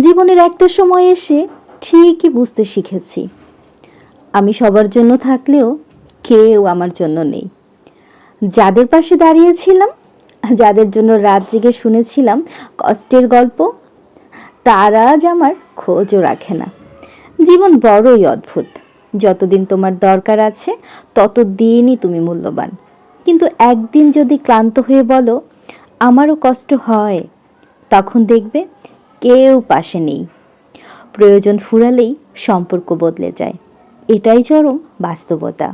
জীবনের একটা সময় এসে ঠিকই বুঝতে শিখেছি। আমি সবার জন্য থাকলেও কেউ আমার জন্য নেই। যাদের পাশে দাঁড়িয়েছিলাম, যাদের জন্য রাত জেগে শুনেছিলাম কষ্টের গল্প, তারা আজ আমার খোঁজও রাখে না। জীবন বড়ই অদ্ভুত। যতদিন তোমার দরকার আছে, ততদিনই তুমি মূল্যবান। কিন্তু একদিন যদি ক্লান্ত হয়ে বলো, আমারও কষ্ট হয়, তখন দেখবে কেউ পাশে নেই। প্রয়োজন ফুরালেই সম্পর্ক বদলে যায়। এটাই চরম বাস্তবতা।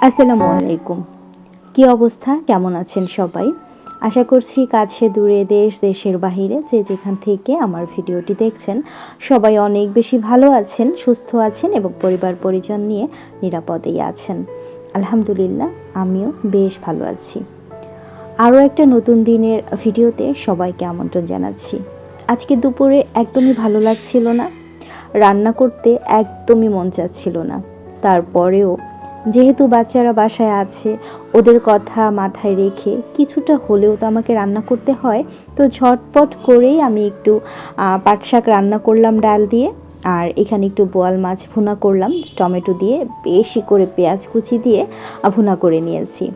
আসসালামু আলাইকুম। কি অবস্থা? কেমন আছেন সবাই? আশা করছি কাছে দূরে দেশ, দেশের বাহিরে যে যেখান থেকে আমার ভিডিওটি দেখছেন, সবাই অনেক বেশি ভালো আছেন, সুস্থ আছেন এবং পরিবার পরিজন নিয়ে নিরাপদেই আছেন। আলহামদুলিল্লাহ, আমিও বেশ ভালো আছি। আরও একটা নতুন দিনের ভিডিওতে সবাইকে আমন্ত্রণ জানাচ্ছি। আজকে দুপুরে একদমই ভালো লাগছিল না। রান্না করতে একদমই মন চাচ্ছিল না। তারপরেও যেহেতু বাচ্চারা বাসায় আছে, ওদের কথা মাথায় রেখে কিছুটা হলেও তো আমাকে রান্না করতে হয়, তো ঝটপট করেই আমি একটু পাট শাক রান্না করলাম ডাল দিয়ে, আর এখানে একটু বোয়াল মাছ ভুনা করলাম, টমেটো দিয়ে বেশি করে পেঁয়াজ কুচি দিয়ে ভুনা করে নিয়েছি।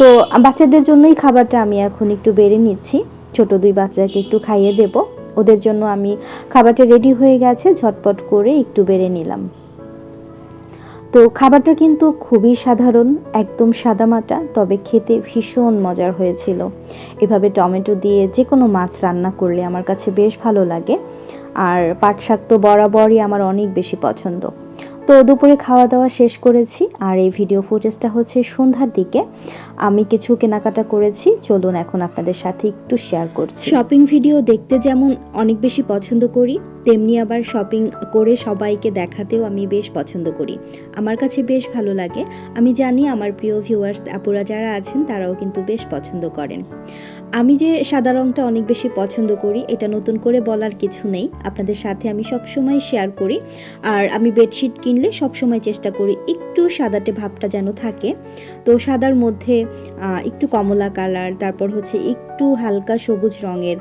তো বাচ্চাদের জন্যই খাবারটা আমি এখন একটু বেড়ে নিচ্ছি। ছোট দুই বাচ্চাকে একটু খাইয়ে দেব। ওদের জন্য আমি খাবারটা রেডি হয়ে গেছে, ঝটপট করে একটু বেড়ে নিলাম। তো খাবারটা কিন্তু খুবই সাধারণ, একদম সাদামাটা তবে খেতে ভীষণ মজার হয়েছিল। এভাবে টমেটো দিয়ে যে কোনো মাছ রান্না করলে আমার কাছে বেশ ভালো লাগে। আর পাট শাক তো বরাবরই আমার অনেক বেশি পছন্দ। তো দুপুরে খাওয়া দাওয়া শেষ করেছি আর এই ভিডিও ফুটেজটা হচ্ছে সন্ধ্যার দিকে। আমি কিছু কেনাকাটা করেছি, চলুন এখন আপনাদের সাথে একটু শেয়ার করছি। শপিং ভিডিও দেখতে যেমন অনেক বেশি পছন্দ করি, তেমনি আবার শপিং করে সবাইকে দেখাতেও আমি বেশ পছন্দ করি। আমার কাছে বেশ ভালো লাগে। আমি জানি আমার প্রিয় ভিউয়ার্স আপুরা যারা আছেন, তারাও কিন্তু বেশ পছন্দ করেন। আমি যে সাদা রংটা অনেক বেশি পছন্দ করি, এটা নতুন করে বলার কিছু নেই। আপনাদের সাথে আমি সব সময় শেয়ার করি। আর আমি বেডশিট কিনলে সব সময় চেষ্টা করি একটু সাদাটে ভাবটা যেন থাকে। তো সাদার মধ্যে একটু কমলা কালার, তারপর হচ্ছে একটু হালকা সবুজ রঙের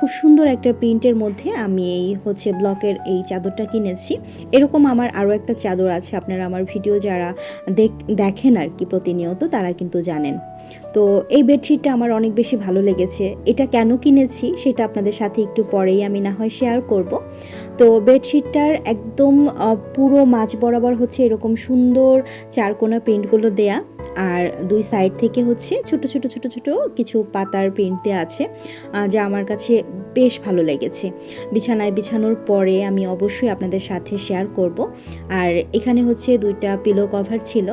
খুব সুন্দর একটা প্রিন্টের মধ্যে আমি এই হচ্ছে ব্লকের এই চাদরটা কিনেছি। এরকম আমার আরও একটা চাদর আছে, আপনারা আমার ভিডিও যারা দেখ- দেখেন আর কি প্রতিনিয়ত, তারা কিন্তু জানেন। তো এই বেডশিটটা আমার অনেক বেশি ভালো লেগেছে। এটা কেন কিনেছি সেটা আপনাদের সাথে একটু পরেই আমি না হয় শেয়ার করব। তো বেডশিটটার একদম পুরো মাঝ বরাবর হচ্ছে এরকম সুন্দর চারকোনা প্রিন্টগুলো দেয়া। আর দুই সাইড থেকে হচ্ছে ছোট ছোট ছোট ছোট কিছু পাতার প্রিন্ট আছে যা আমার কাছে বেশ ভালো লেগেছে। বিছানায় বিছানোর পরে আমি অবশ্যই আপনাদের সাথে শেয়ার করব। আর এখানে হচ্ছে দুইটা পিলো কভার ছিল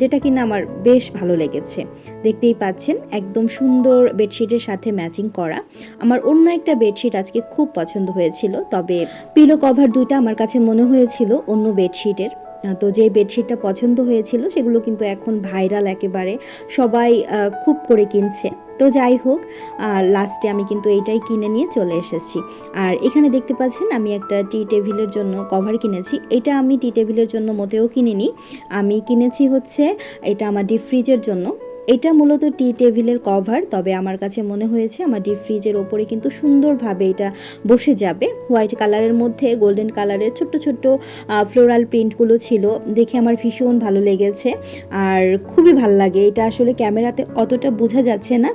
যেটা কিনা আমার বেশ ভালো লেগেছে। দেখতেই পাচ্ছেন, একদম সুন্দর বেডশিটের সাথে ম্যাচিং করা। আমার অন্য একটা বেডশিট আজকে খুব পছন্দ হয়েছিল, তবে পিলো কভার দুইটা আমার কাছে মনে হয়েছিল অন্য বেডশিটের তো যে বেডশিটটা পছন্দ হয়েছিল সেগুলো কিন্তু এখন ভাইরাল একেবারে। সবাই খুব করে কিনছে। তো যাই হোক লাস্টে আমি কিন্তু এইটাই কিনে নিয়ে চলে এসেছি। আর এখানে দেখতে পাচ্ছেন, আমি একটা টি টেবিলের জন্য কভার কিনেছি। এটা আমি টি টেবিলের জন্য মোটেও কিনিনি। আমি কিনেছি হচ্ছে, এটা আমার ডিপ ফ্রিজের জন্য। এটা মূলত টি টেবিলের কভার, তবে আমার কাছে মনে হয়েছে আমার ডিপ ফ্রিজের ওপরে কিন্তু সুন্দরভাবে এটা বসে যাবে। হোয়াইট কালারের মধ্যে গোল্ডেন কালারের ছোট্ট ছোট্ট ফ্লোরাল প্রিন্টগুলো ছিল, দেখে আমার ভীষণ ভালো লেগেছে। আর খুবই ভালো লাগে, এটা আসলে ক্যামেরাতে অতটা বোঝা যাচ্ছে না।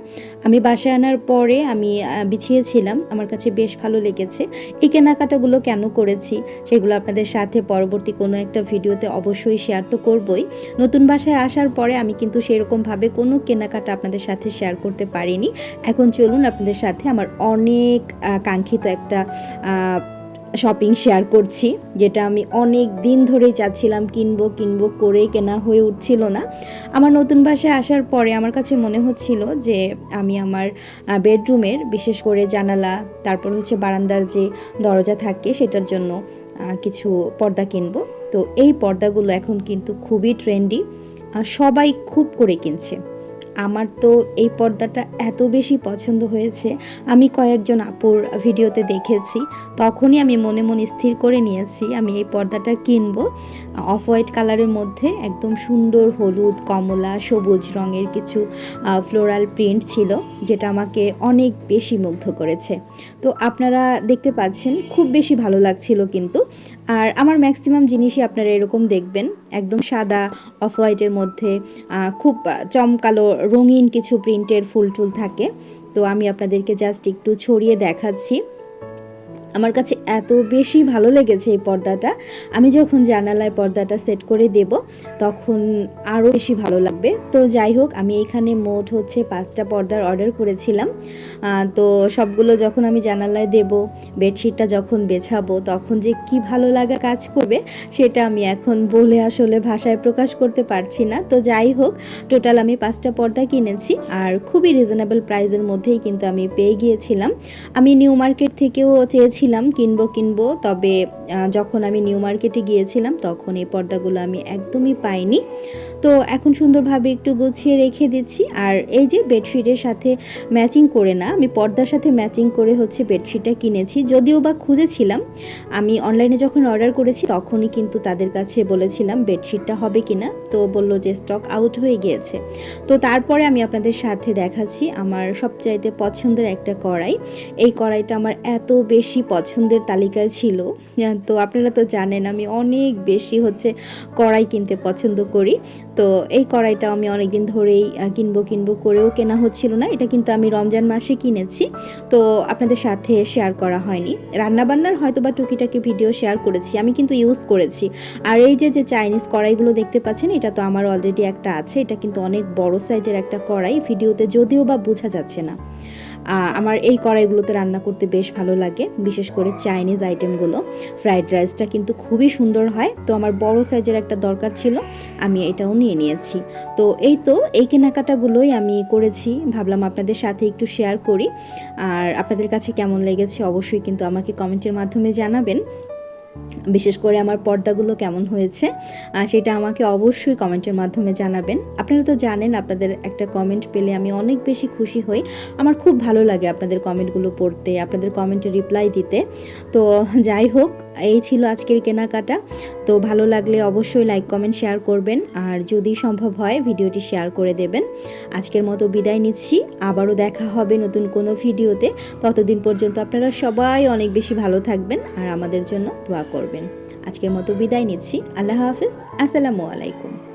আমি বাসায় আনার পরে আমি বিছিয়েছিলাম, আমার কাছে বেশ ভালো লেগেছে। এই কেনাকাটাগুলো কেন করেছি, সেগুলো আপনাদের সাথে পরবর্তী কোনো একটা ভিডিওতে অবশ্যই শেয়ার তো করবই। নতুন বাসায় আসার পরে আমি কিন্তু সেরকমভাবে কোনো কেনাকাটা আপনাদের সাথে শেয়ার করতে পারিনি। এখন চলুন আপনাদের সাথে আমার অনেক কাঙ্ক্ষিত একটা শপিং শেয়ার করছি, যেটা আমি অনেক দিন ধরেই চাচ্ছিলাম কিনবো কিনবো করে কেনা হয়ে উঠছিল না। আমার নতুন বাসায় আসার পরে আমার কাছে মনে হচ্ছিল যে আমি আমার বেডরুমের বিশেষ করে জানালা, তারপর হচ্ছে বারান্দার যে দরজা থাকে সেটার জন্য কিছু পর্দা কিনবো। তো এই পর্দাগুলো এখন কিন্তু খুবই ট্রেন্ডি সবাই খুব করে কিনছে। আমার তো এই পর্দাটা এত বেশি পছন্দ হয়েছে। আমি কয়েকজন আপুর ভিডিওতে দেখেছি। তখনই আমি মনে মনে স্থির করে নিয়েছি, আমি এই পর্দাটা কিনবো। অফ হোয়াইট কালারের মধ্যে একদম সুন্দর হলুদ, কমলা, সবুজ রঙের কিছু ফ্লোরাল প্রিন্ট ছিল, যেটা আমাকে অনেক বেশি মুগ্ধ করেছে। তো আপনারা দেখতে পাচ্ছেন, খুব বেশি ভালো লাগছিল কিন্তু। আর আমার ম্যাক্সিমাম জিনিসই আপনারা এরকম দেখবেন। একদম সাদা, অফ হোয়াইটের মধ্যে খুব চমকালো রঙিন কিছু প্রিন্টের ফুল টুল থাকে। তো আমি আপনাদেরকে জাস্ট একটু ছড়িয়ে দেখাচ্ছি। আমার কাছে এত বেশি ভালো লেগেছে এই পর্দাটা। আমি যখন জানালায় পর্দাটা সেট করে দেব, তখন আরও বেশি ভালো লাগবে। তো যাই হোক, আমি এখানে মোট হচ্ছে পাঁচটা পর্দার অর্ডার করেছিলাম। তো সবগুলো যখন আমি জানালায় দেব বেডশিটটা যখন বেছাবো, তখন যে কি ভালো লাগা কাজ করবে, সেটা আমি এখন বলে আসলে ভাষায় প্রকাশ করতে পারছি না। তো যাই হোক টোটাল আমি পাঁচটা পর্দা কিনেছি আর খুবই রিজনেবল প্রাইসের মধ্যেই কিন্তু আমি পেয়ে গিয়েছিলাম। আমি নিউ মার্কেট থেকেও চেয়েছিলাম কিনবো কিনবো, তবে যখন আমি নিউ মার্কেটে গিয়েছিলাম, তখন এই পর্দাগুলো আমি একদমই পাইনি। তো এখন সুন্দরভাবে একটু গুছিয়ে রেখে দিচ্ছি। আর এই যে বেডশিটের সাথে ম্যাচিং করে না, আমি পর্দার সাথে ম্যাচিং করে হচ্ছে বেডশিটটা কিনেছি। যদিও বা খুঁজেছিলাম, আমি অনলাইনে যখন অর্ডার করেছি তখনই কিন্তু তাদের কাছে বলেছিলাম বেডশিটটা হবে কিনা। তো বলল যে স্টক আউট হয়ে গিয়েছে। তো তারপরে আমি আপনাদের সাথে দেখাচ্ছি আমার সবচাইতে পছন্দের একটা কড়াই। এই কড়াইটা আমার এত বেশি পছন্দের তালিকায় ছিল। তো আপনারা তো জানেন আমি অনেক বেশি হচ্ছে কড়াই কিনতে পছন্দ করি। তো এই কড়াইটা আমি অনেকদিন ধরেই কিনবো কিনবো করেও কেনা হচ্ছিল না। এটা কিন্তু আমি রমজান মাসে কিনেছি। তো আপনাদের সাথে শেয়ার করা হয়নি। রান্নাবান্নার হয়তো বা টুকিটাকি ভিডিও শেয়ার করেছি। আমি কিন্তু ইউজ করেছি। আর এই যে যে চাইনিজ কড়াইগুলো দেখতে পাচ্ছেন, এটা তো আমার অলরেডি একটা আছে। এটা কিন্তু অনেক বড় সাইজের একটা কড়াই। ভিডিওতে যদিও বা বোঝা যাচ্ছে না। আমার এই কড়াইগুলোতে রান্না করতে বেশ ভালো লাগে, বিশেষ করে চাইনিজ আইটেমগুলো ফ্রাইড রাইসটা কিন্তু খুবই সুন্দর হয়, তো আমার বড় সাইজের একটা দরকার ছিল, আমি এটাও নিয়ে নিয়েছি। তো এই তো, এই কেনাকাটাগুলোই আমি করেছি, ভাবলাম আপনাদের সাথে একটু শেয়ার করি। আর আপনাদের কাছে কেমন লেগেছে অবশ্যই কিন্তু আমাকে কমেন্টের মাধ্যমে জানাবেন। বিশেষ করে আমার পর্দাগুলো কেমন হয়েছে আর সেটা আমাকে অবশ্যই কমেন্টের মাধ্যমে জানাবেন। আপনারা তো জানেন, আপনাদের একটা কমেন্ট পেলে আমি অনেক বেশি খুশি হই। আমার খুব ভালো লাগে আপনাদের কমেন্টগুলো পড়তে, আপনাদের কমেন্টে রিপ্লাই দিতে। তো যাই হোক এই ছিল আজকের কেনাকাটা। তো ভালো লাগলে অবশ্যই লাইক কমেন্ট শেয়ার করবেন। আর যদি সম্ভব হয়, ভিডিওটি শেয়ার করে দেবেন। আজকের মতো বিদায় নিচ্ছি। আবারও দেখা হবে নতুন কোনো ভিডিওতে। ততদিন পর্যন্ত আপনারা সবাই অনেক বেশি ভালো থাকবেন আর আমাদের জন্য দোয়া করবেন। আজকের মতো বিদায় নিচ্ছি। আল্লাহ হাফিজ। আসসালামু আলাইকুম।